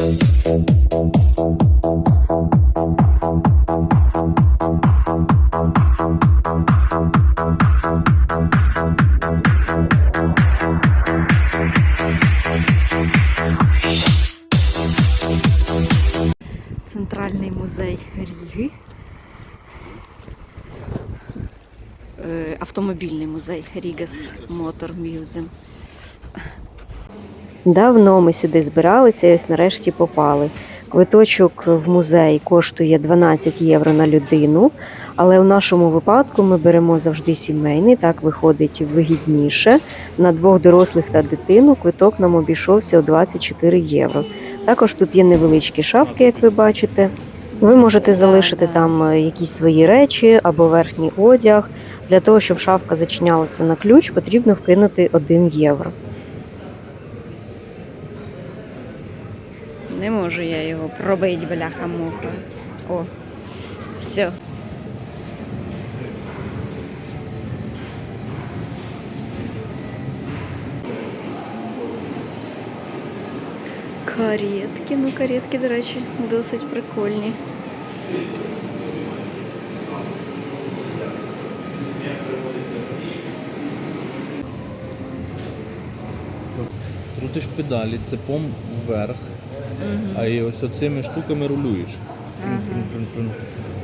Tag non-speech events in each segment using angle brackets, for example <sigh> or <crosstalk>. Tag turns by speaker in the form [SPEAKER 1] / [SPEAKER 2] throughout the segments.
[SPEAKER 1] Центральний музей Ріги. Е, Автомобільний музей Рігас Мотор Museum. Давно ми сюди збиралися і ось нарешті попали. Квиточок в музей коштує 12 євро на людину, але в нашому випадку ми беремо завжди сімейний, так виходить вигідніше. На двох дорослих та дитину квиток нам обійшовся у 24 євро. Також тут є невеличкі шафки, як ви бачите. Ви можете залишити там е, якісь свої речі або верхній одяг. Для того, щоб шафка зачинялася на ключ, потрібно вкинути 1 євро. Не можу я його пробити, бляха-муха. О, все. Каретки, ну каретки, до речі, досить прикольні.
[SPEAKER 2] Крутиш педалі, цепом вверх, а і ось оцими штуками рулюєш.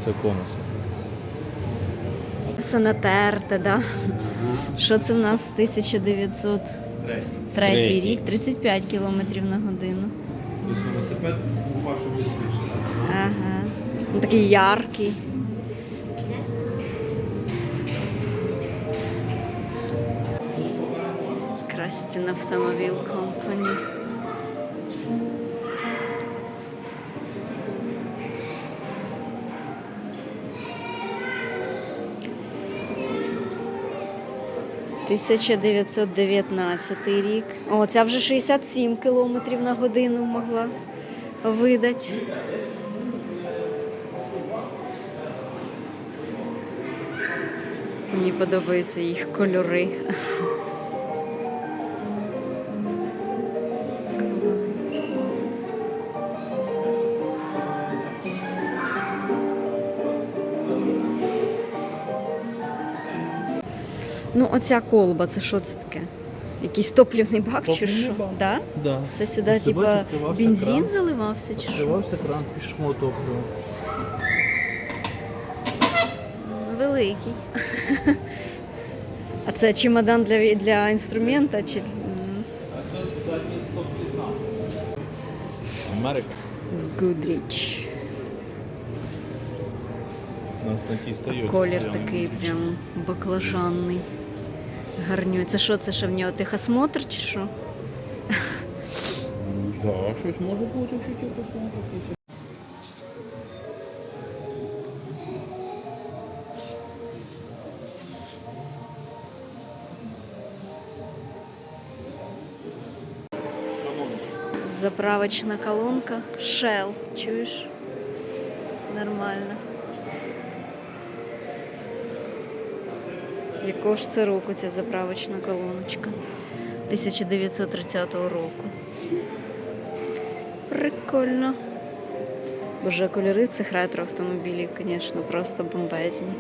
[SPEAKER 2] Це конус.
[SPEAKER 1] Все натерте, да? Що це в нас 1903
[SPEAKER 2] Третій.
[SPEAKER 1] рік, 35 кілометрів на годину.
[SPEAKER 2] Велосипед упав, щоб.
[SPEAKER 1] Ага. Він такий яркий. Крастін автомобіль компані. 1919 рік. О, ця вже 67 кілометрів на годину могла видати. Мені подобаються їх кольори. Ну, оця колба, це що це таке? Якийсь топливний бак чи
[SPEAKER 2] Топливний
[SPEAKER 1] що?
[SPEAKER 2] бак.
[SPEAKER 1] Да?
[SPEAKER 2] Да.
[SPEAKER 1] Це сюди,
[SPEAKER 2] Ось ти
[SPEAKER 1] типа,
[SPEAKER 2] бачиш, відкривався
[SPEAKER 1] бензин
[SPEAKER 2] кран.
[SPEAKER 1] заливався чи що?
[SPEAKER 2] Відкривався кран, пішло топливо.
[SPEAKER 1] Великий. А це чемодан для, для інструмента чи. М.
[SPEAKER 2] А це задній стоп сигнал. Америка.
[SPEAKER 1] Goodrich.
[SPEAKER 2] У нас на тій стоїть.
[SPEAKER 1] Колір такий прям баклажанний. Гарнює. Це що, це ще в нього тихосмотр чи що?
[SPEAKER 2] Да, щось може бути, якщо ті посмотрити.
[SPEAKER 1] Заправочна колонка. Shell. Чуєш? Нормально. Ж року ця заправочна колоночка? 1930 року. Прикольно. Боже, кольори цих ретро автомобілів, звісно, просто бомбезні.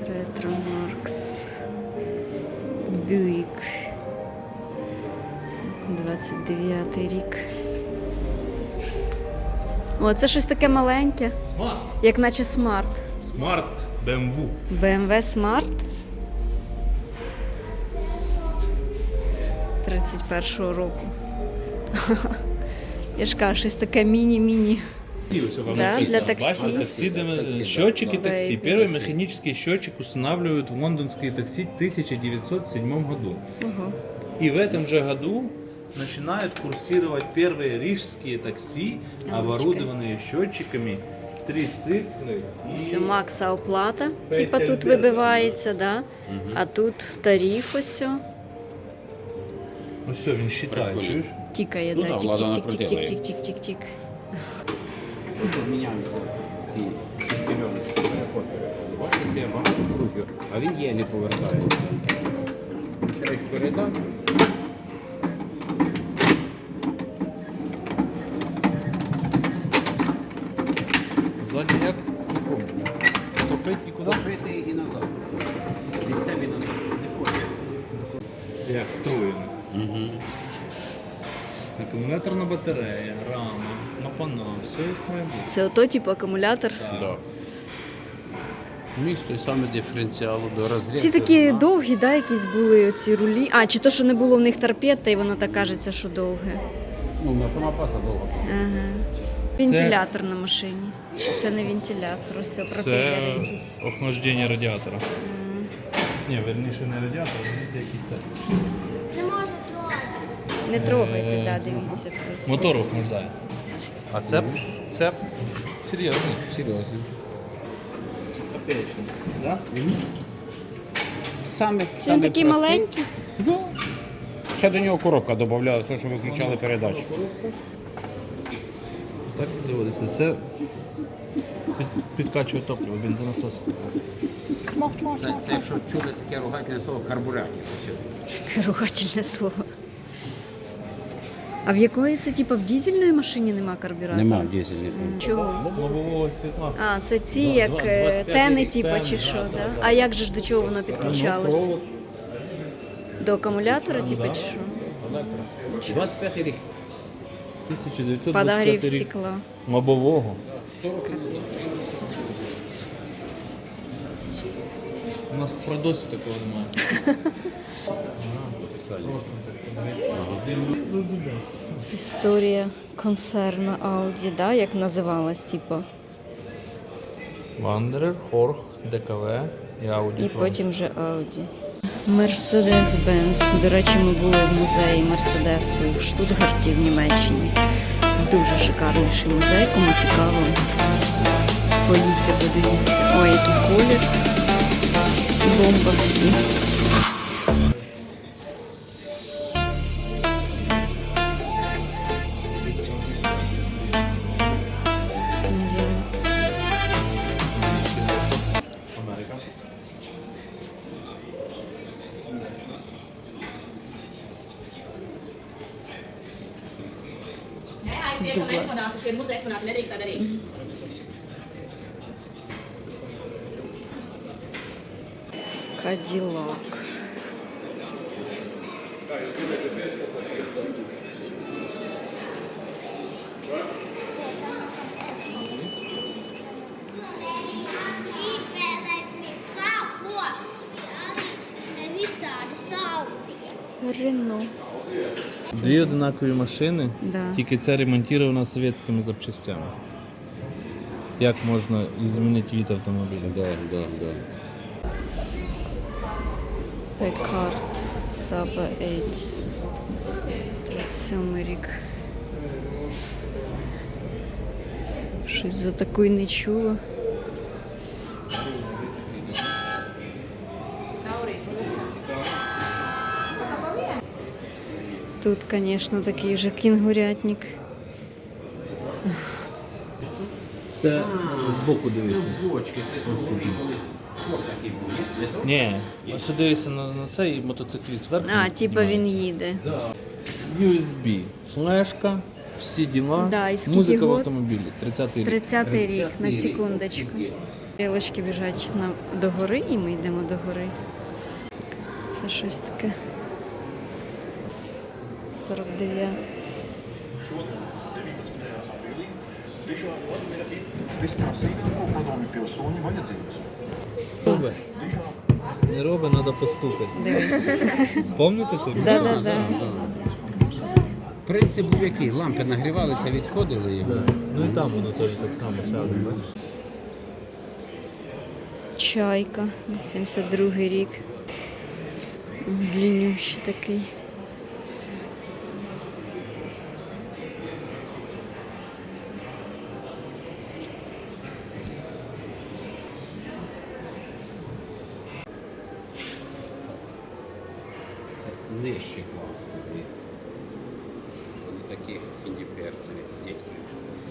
[SPEAKER 1] Ретро Маркс. Бюїк. 29 рік. О, це щось таке маленьке,
[SPEAKER 2] Смарт.
[SPEAKER 1] як наче смарт.
[SPEAKER 2] Смарт BMW.
[SPEAKER 1] BMW Smart 31-го року. <laughs> Я ж кажу, щось таке міні-міні. Да, для такси.
[SPEAKER 2] Бачите, такси, де- счетчики такси.
[SPEAKER 1] Baby.
[SPEAKER 2] Первый механический счетчик устанавливают в лондонские такси в 1907 году.
[SPEAKER 1] Ого.
[SPEAKER 2] И в этом же году начинают курсировать первые рижские такси, оборудованные счетчиками в три цифры. и-
[SPEAKER 1] Все, Макса оплата,
[SPEAKER 2] Петель
[SPEAKER 1] типа тут
[SPEAKER 2] Берг.
[SPEAKER 1] вибивається, да? а тут тариф ось. о.
[SPEAKER 2] Ну все, він считає,
[SPEAKER 3] Прикольно.
[SPEAKER 2] чуєш?
[SPEAKER 1] Тікає,
[SPEAKER 3] Ну
[SPEAKER 1] да,
[SPEAKER 3] да, влада накрутила їх.
[SPEAKER 1] тік-тік-тік-тік-тік-тік-тік.
[SPEAKER 3] Тут міняються ці шестереночки. я багато крутю, а він єлі повертається. Включаєш передачу.
[SPEAKER 2] Топить і куди?
[SPEAKER 3] Топити і назад. Від себе і назад. Не хоче.
[SPEAKER 2] Як струєно.
[SPEAKER 3] Угу.
[SPEAKER 2] Акумуляторна батарея, рама, напана, все як має бути.
[SPEAKER 1] Це ото, типу, акумулятор.
[SPEAKER 3] Да. Місто саме диференціалу до розрядки.
[SPEAKER 1] Ці такі довгі, да, якісь були оці рулі. А, чи то, що не було в них торпед, і воно так кажеться, що довге.
[SPEAKER 3] Ну, на сама паса довга.
[SPEAKER 1] Ага. Вентилятор на машині. Чи це не вентилятор, це пропелери якісь.
[SPEAKER 2] охлаждення радіатора. Ні, верніше не радіатор, дивіться, який це.
[SPEAKER 1] Не можна трогати. Не трогайте, да, дивіться просто.
[SPEAKER 2] Мотор охлаждає. А це, це серйозний.
[SPEAKER 3] Серйозно.
[SPEAKER 2] Копеечний. Да?
[SPEAKER 3] Саме,
[SPEAKER 1] Це
[SPEAKER 3] саме
[SPEAKER 1] такий
[SPEAKER 3] простий.
[SPEAKER 1] маленький.
[SPEAKER 3] Ще до нього коробка додавалася, що виключали передачу.
[SPEAKER 2] Так і заводиться. Це під, підкачує топливо, бензонасос.
[SPEAKER 3] Це, це якщо чули таке ругательне слово карбурятор.
[SPEAKER 1] Ругательне слово. А в якої це, типу, в дізельної машині нема карбюратора?
[SPEAKER 3] Нема дизельний там.
[SPEAKER 1] Чого?
[SPEAKER 2] Лобового світла.
[SPEAKER 1] А, це ці
[SPEAKER 2] Два-
[SPEAKER 1] як
[SPEAKER 2] два-
[SPEAKER 1] е,
[SPEAKER 2] 25
[SPEAKER 1] тени,
[SPEAKER 2] рік
[SPEAKER 1] типу, чи
[SPEAKER 2] да,
[SPEAKER 1] що,
[SPEAKER 2] да,
[SPEAKER 1] да?
[SPEAKER 2] да.
[SPEAKER 1] А як же ж до чого воно підключалось?
[SPEAKER 2] Ну.
[SPEAKER 1] До акумулятора, типу, чи що?
[SPEAKER 3] 25 рік.
[SPEAKER 2] 1925 рік.
[SPEAKER 1] стекла.
[SPEAKER 2] Лобового.
[SPEAKER 3] 100 років назад.
[SPEAKER 2] У нас в Продосі такого немає.
[SPEAKER 1] Історія концерну Audi, да? як називалась, типу.
[SPEAKER 2] Вандерер, Хорх, ДКВ і Audi.
[SPEAKER 1] І потім вже Audi. Mercedes-Benz. До речі, ми були в музеї Мерседесу в Штутгарті в Німеччині. Дуже шикарніший музей, кому цікаво. Поїдьте, подивіться. Ой, який колір. Бомбовський. Duos.
[SPEAKER 2] Stehen,
[SPEAKER 1] muss
[SPEAKER 4] ein Exponat in der X, der X. Cadillac.
[SPEAKER 1] Salve! Рено.
[SPEAKER 2] Дві одинакові машини,
[SPEAKER 1] Да.
[SPEAKER 2] тільки це ремонтовано совєтськими запчастями. Як можна змінити від автомобіля?
[SPEAKER 3] Да, да, да.
[SPEAKER 1] Пекарт Саба 8. 37 рік. Щось за таку й не чула. Тут, звісно, такий же кінгурятник.
[SPEAKER 2] Це збоку дивіться.
[SPEAKER 3] Це бочки, це тут собі колись спорт такий був, ні? Не то?
[SPEAKER 2] Ні, ось дивися на, на цей мотоцикліст вверх.
[SPEAKER 1] А, типа він їде.
[SPEAKER 2] USB, флешка, всі діла,
[SPEAKER 1] Да, і скільки
[SPEAKER 2] музика в
[SPEAKER 1] год?
[SPEAKER 2] автомобілі, 30-й рік.
[SPEAKER 1] 30-й рік, на секундочку. Стрілочки біжать на, до гори, і ми йдемо до гори. Це щось таке. С- 49.
[SPEAKER 2] Робе. Не робить, треба постукати. Пам'ятаєте це?
[SPEAKER 1] Да, да, да.
[SPEAKER 3] Принцип був який? Лампи нагрівалися, відходили його.
[SPEAKER 2] Ну і там воно теж так само, бачиш?
[SPEAKER 1] Чайка, 72 рік. Длиннющий такий.
[SPEAKER 3] Це нижчий клас тоді. То не таких фіндіперцевих дядьків, що це.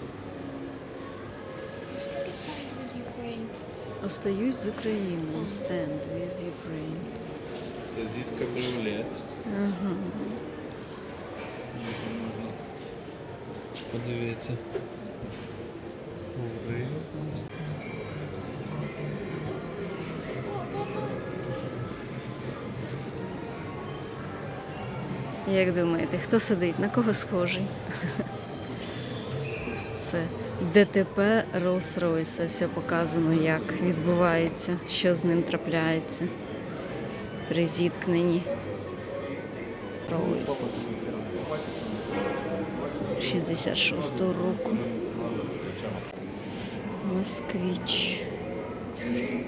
[SPEAKER 1] Остаюсь з Україною. Stand with Ukraine.
[SPEAKER 2] Це зі кабріолет.
[SPEAKER 1] Ага.
[SPEAKER 2] Можна подивитися.
[SPEAKER 1] Як думаєте, хто сидить? На кого схожий? Це ДТП Rolls-Royce. Все показано, як відбувається, що з ним трапляється при зіткненні. Rolls 66-го року. Москвич.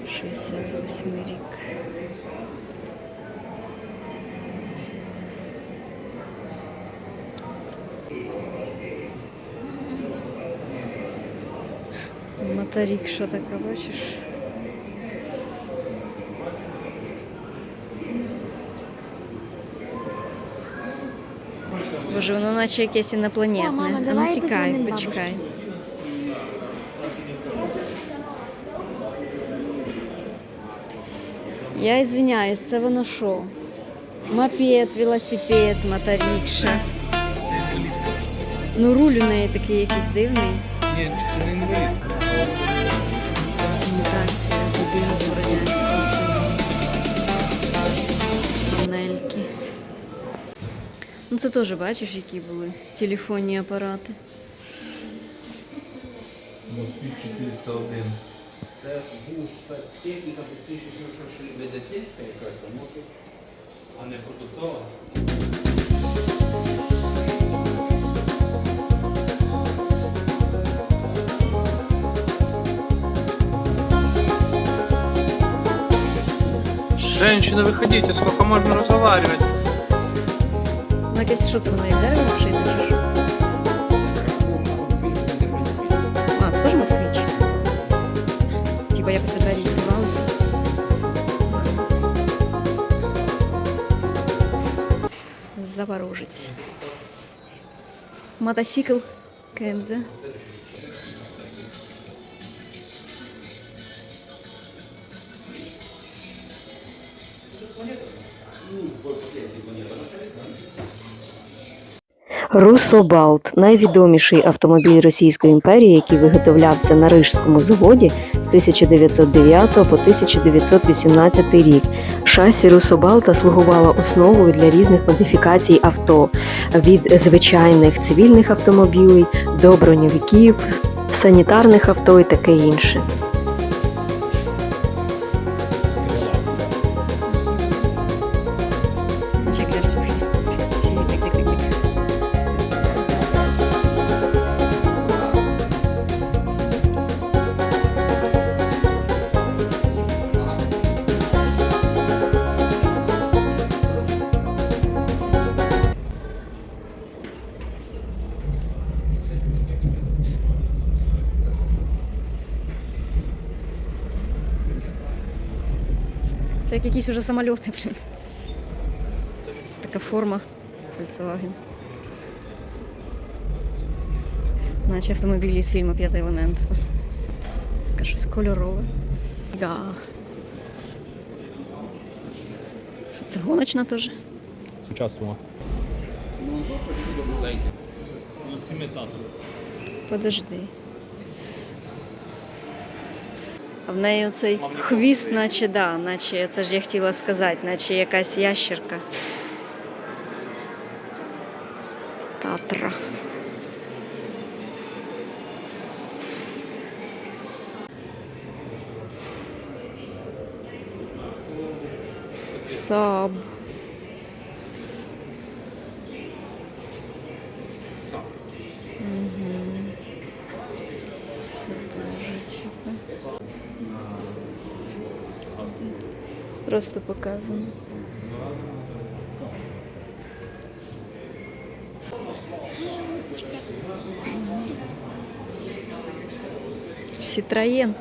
[SPEAKER 1] 68 рік. Моторік, що таке, бачиш? Боже, воно наче якесь інопланетне.
[SPEAKER 5] О, мама,
[SPEAKER 1] А ну, тікай, почекай. Я извиняюсь, це воно що? Мопед, велосипед, моторікша. Ну, руль у неї такий якийсь дивний.
[SPEAKER 2] Ні, це не інвалід.
[SPEAKER 1] Імітація будинку радянського Панельки. Ну це теж бачиш, які були телефонні апарати.
[SPEAKER 2] Москвич 401.
[SPEAKER 3] Це був спецтехніка, більше, що медицинська якась, а може.
[SPEAKER 2] А не продуктова. Женщины, выходите, сколько можно разговаривать?
[SPEAKER 1] Ну якесь що це воно як дерево вшите чи що? А, це теж москвич. Типа якось у двері відкривалися. Запорожець. Мотоцикл КМЗ.
[SPEAKER 6] Русобалт найвідоміший автомобіль Російської імперії, який виготовлявся на Рижському заводі з 1909 по 1918 рік. Шасі Русобалта слугувало основою для різних модифікацій авто від звичайних цивільних автомобілей до броньовиків, санітарних авто і таке інше.
[SPEAKER 1] Як якісь уже самольоти, блін. Така форма Volkswagen. Наче автомобілі з фільму П'ятий елемент. Така щось кольорове. Да. Це гоночна теж.
[SPEAKER 2] Участвовала. Імітатор.
[SPEAKER 1] Подожди. А в неї цей хвіст, наче да, наче це ж я хотіла сказати, наче якась ящерка. Татра. Саб. Просто показано. Ситроен.